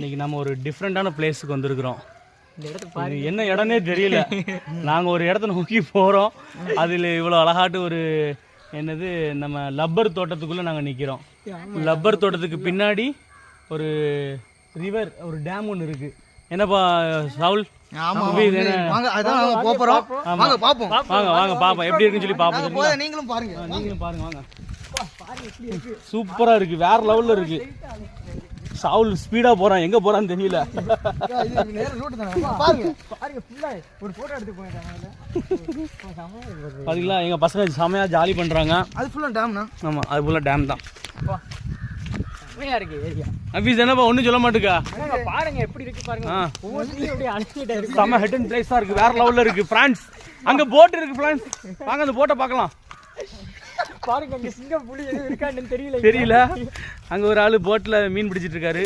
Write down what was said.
இன்னைக்கு நம்ம ஒரு டிஃப்ரெண்ட்டான பிளேஸுக்கு வந்திருக்கிறோம். என்ன இடம்னே தெரியல. நாங்கள் ஒரு இடத்த நோக்கி போகிறோம் அதில் இவ்வளோ அழகாட்டு ஒரு என்னது நம்ம லப்பர் தோட்டத்துக்குள்ளே நாங்கள் நிற்கிறோம் லப்பர் தோட்டத்துக்கு பின்னாடி ஒரு ரிவர் ஒரு டேம் ஒன்று இருக்குது என்னப்பா சாவுல்? வாங்க பாப்போம். வாங்க வாங்க பாப்போம். எப்படி இருக்குன்னு சொல்லி போத நீங்களும் பாருங்க. நீங்களும் பாருங்க வாங்க. சூப்பரா இருக்கு. வேற லெவல்ல இருக்கு. சாவுல் ஸ்பீடா போறான். எங்க போறான்னு தெரியல. இது நேரா ரூட் தானே பாருங்க பாருங்க ஃபுல்லா ஒரு போட்டோ எடுத்து போயிட்டாங்க பாத்தீங்களா? எங்க பசங்க செமையா ஜாலி பண்றாங்க. அது ஃபுல்லா டேம்னா ஆமா அது போல டேம் தான். செமையா இருக்கு ஏரியா அபீஸ் என்னப்பா ஒண்ணும் சொல்ல மாட்டுக்கா? பாருங்க எப்படி இருக்கு பாருங்க. செம ஹெட் அண்ட் பிளேஸா இருக்கு. வேற லெவல்ல இருக்கு. பிரான்ஸ் அங்க போட் இருக்கு பிரான்ஸ் வாங்க அந்த போட்டை பார்க்கலாம். பாருங்க அங்க சிங்கம் புலி எதுவும் இருக்கான்னு தெரியல தெரியல. அங்க ஒரு ஆளு போட்ல மீன் பிடிச்சிட்டு இருக்காரு.